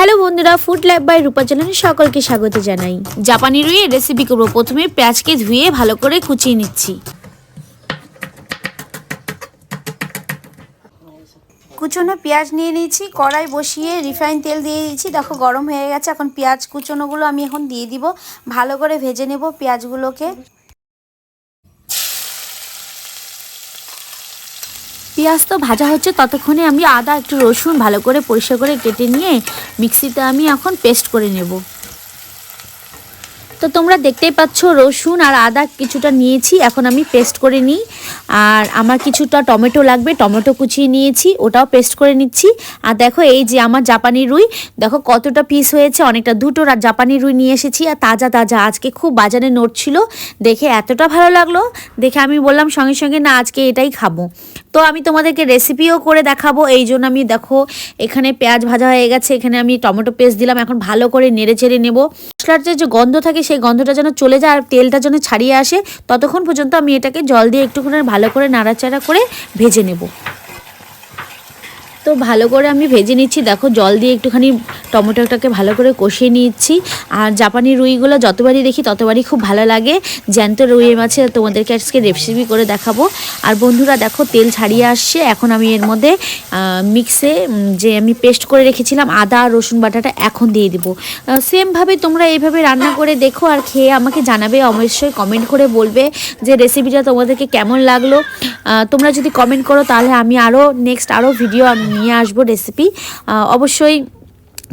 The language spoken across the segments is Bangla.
হ্যালো বন্ধুরা ফুড ল্যাব বাই রূপা চ্যানেলে সকলকে স্বাগত জানাই। জাপানি রুইয়ের রেসিপি করব। প্রথমে পেঁয়াজকে ধুয়ে ভালো করে কুচিয়ে নিচ্ছি। কুচনো পেঁয়াজ নিয়ে নিয়েছি, কড়াই বসিয়ে রিফাইন তেল দিয়ে দিয়েছি। দেখো, গরম হয়ে গেছে, এখন পেঁয়াজ কুচনোগুলো আমি এখন দিয়ে দিব। ভালো করে ভেজে নেব পেঁয়াজগুলোকে। পেঁয়াজ তো ভাজা হচ্ছে, ততক্ষণে আমি আদা, একটু রসুন ভালো করে পরিষ্কার করে কেটে নিয়ে মিক্সিতে আমি এখন পেস্ট করে নেব। তো তোমরা দেখতেই পাচ্ছ, রসুন আর আদা কিছুটা নিয়েছি, এখন আমি পেস্ট করে নিই। আর আমার কিছুটা টমেটো লাগবে, টমেটো কুচিয়ে নিয়েছি, ওটাও পেস্ট করে নিচ্ছি। আর দেখো এই যে আমার জাপানি রুই, দেখো কতটা পিস হয়েছে, অনেকটা দুটো জাপানি রুই নিয়ে এসেছি। আর তাজা তাজা, আজকে খুব বাজারে নোট ছিল, দেখে এতটা ভালো লাগল, দেখে আমি বললাম সঙ্গে সঙ্গে, না, আজকে এটাই খাব। তো আমি তোমাদেরকে রেসিপিও করে দেখাবো। এই জন্য আমি দেখো, এখানে পেঁয়াজ ভাজা হয়ে গেছে, এখানে আমি টমেটো পেস্ট দিলাম, এখন ভালো করে নেড়ে চেড়ে নেব। মশলার যে গন্ধ থাকে, সেই গন্ধটা যেন চলে যায় আর তেলটা যেন ছাড়িয়ে আসে, ততক্ষণ পর্যন্ত আমি এটাকে জল দিয়ে একটুখানি ভালো করে নাড়াচাড়া করে ভেজে নেব। তো ভালো করে আমি ভেজে নিচ্ছি। দেখো, জল দিয়ে একটুখানি টমেটোটাকে ভালো করে কষিয়ে নিচ্ছি আর জাপানি রুইগুলো যতবারই দেখি ততবারই খুব ভালো লাগে। জ্যান্ত রুইয়ের মাছে তোমাদেরকে আজকে রেসিপি করে দেখাবো। আর বন্ধুরা দেখো, তেল ছাড়িয়ে আসছে। এখন আমি এর মধ্যে মিক্সে যে আমি পেস্ট করে রেখেছিলাম, আদা আর রসুন বাটাটা এখন দিয়ে দিব। সেমভাবে তোমরা এইভাবে রান্না করে দেখো আর খেয়ে আমাকে জানাবে, অবশ্যই কমেন্ট করে বলবে যে রেসিপিটা তোমাদেরকে কেমন লাগল। তোমরা যদি কমেন্ট করো তাহলে আমি আরও নেক্সট আরও ভিডিও নিয়ে আসব রেসিপি অবশ্যই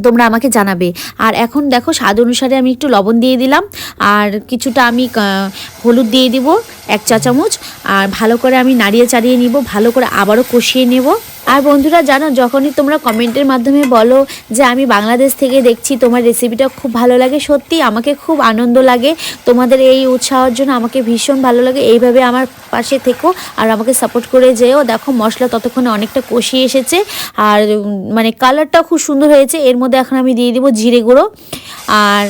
তোমরা আমাকে জানাবে। আর এখন দেখো, স্বাদ অনুসারে আমি একটু লবণ দিয়ে দিলাম। আর কিছুটা আমি হলুদ দিয়ে দিব, এক চা চামচ আর ভালো করে আমি নাড়িয়ে চাড়িয়ে নিব, ভালো করে আবারও কষিয়ে নেব। আর বন্ধুরা, জানো, যখনই তোমরা কমেন্টের মাধ্যমে বলো যে আমি বাংলাদেশ থেকে দেখছি তোমার রেসিপিটা খুব ভালো লাগে, সত্যি আমাকে খুব আনন্দ লাগে। তোমাদের এই উৎসাহের জন্য আমাকে ভীষণ ভালো লাগে। এইভাবে আমার পাশে থেকো আর আমাকে সাপোর্ট করে যেও। দেখো, মশলা ততক্ষণে অনেকটা কষিয়ে এসেছে আর মানে কালারটাও খুব সুন্দর হয়েছে। এর মধ্যে এখন আমি দিয়ে দিব জিরে গুঁড়ো। আর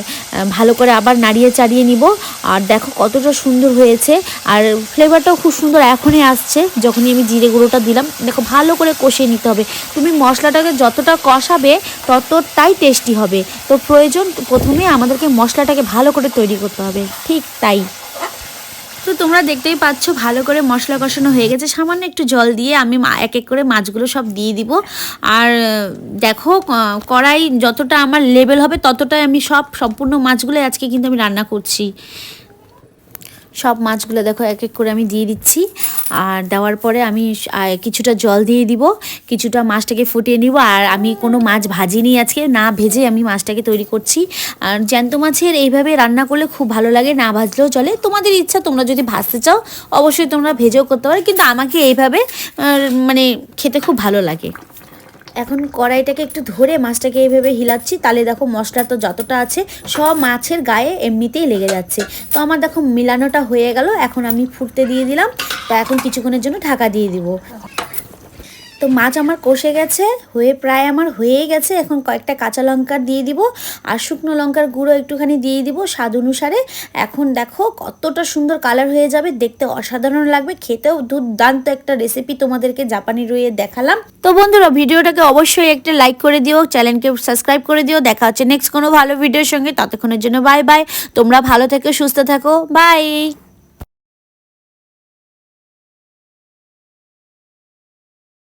ভালো করে আবার নাড়িয়ে চাড়িয়ে নিব। আর দেখো কতটা সুন্দর হয়েছে। আর ফ্লেভারটাও খুব সুন্দর এখনই আসছে। যখনই আমি জিরে গুঁড়োটা দিলাম, দেখো ভালো করে কষিয়ে নিতে হবে। তুমি মশলাটাকে যতটা কষাবে, ততটাই টেস্টি হবে। তো প্রয়োজন প্রথমে আমাদেরকে মশলাটাকে ভালো করে তৈরি করতে হবে। ঠিক তাই। তো তোমরা দেখতেই পাচ্ছ, ভালো করে মশলা কষানো হয়ে গেছে। সামান্য একটু জল দিয়ে আমি এক এক করে মাছগুলো সব দিয়ে দিব। আর দেখো কড়াই যতটা আমার লেভেল হবে, ততটাই আমি সব সম্পূর্ণ মাছগুলো আজকে কিন্তু আমি রান্না করছি। সব মাছগুলো দেখো এক এক করে আমি দিয়ে দিচ্ছি। আর দেওয়ার পরে আমি কিছুটা জল দিয়ে দিব, কিছুটা মাছটাকে ফুটিয়ে নিব। আর আমি কোনো মাছ ভাজিনি আজকে, না ভেজে আমি মাছটাকে তৈরি করছি। আর জ্যান্ত মাছের এইভাবে রান্না করলে খুব ভালো লাগে, না ভাজলেও চলে। তোমাদের ইচ্ছা, তোমরা যদি ভাজতে চাও, অবশ্যই তোমরা ভেজেও করতে পারো। কিন্তু আমাকে এইভাবে মানে খেতে খুব ভালো লাগে। এখন কড়াইটাকে একটু ধরে মাছটাকে এইভাবে হিলাচ্ছি। তাহলে দেখো মশলা তো যতটা আছে, সব মাছের গায়ে এমনিতেই লেগে যাচ্ছে। তো আমার দেখো মিলানোটা হয়ে গেল, এখন আমি ফুটতে দিয়ে দিলাম। তা এখন কিছুক্ষণের জন্য ঢাকা দিয়ে দিব। তো মাছ আমার কষে গেছে, হয়ে প্রায় আমার হয়েই গেছে। এখন কয়েকটা কাঁচা লঙ্কা দিয়ে দিব আর শুকনো লঙ্কার গুঁড়ো একটুখানি দিয়ে দিব স্বাদ অনুসারে। এখন দেখো কতটা সুন্দর কালার হয়ে যাবে, দেখতে অসাধারণ লাগবে, খেতেও দুর্দান্ত একটা রেসিপি তোমাদেরকে জাপানি রয়ে দেখালাম। তো বন্ধুরা, ভিডিওটাকে অবশ্যই একটা লাইক করে দিও চ্যানেলকে সাবস্ক্রাইব করে দিও। দেখা হচ্ছে নেক্সট কোনো ভালো ভিডিওর সঙ্গে। ততক্ষণের জন্য বাই বাই তোমরা ভালো থেকো, সুস্থ থাকো। বাই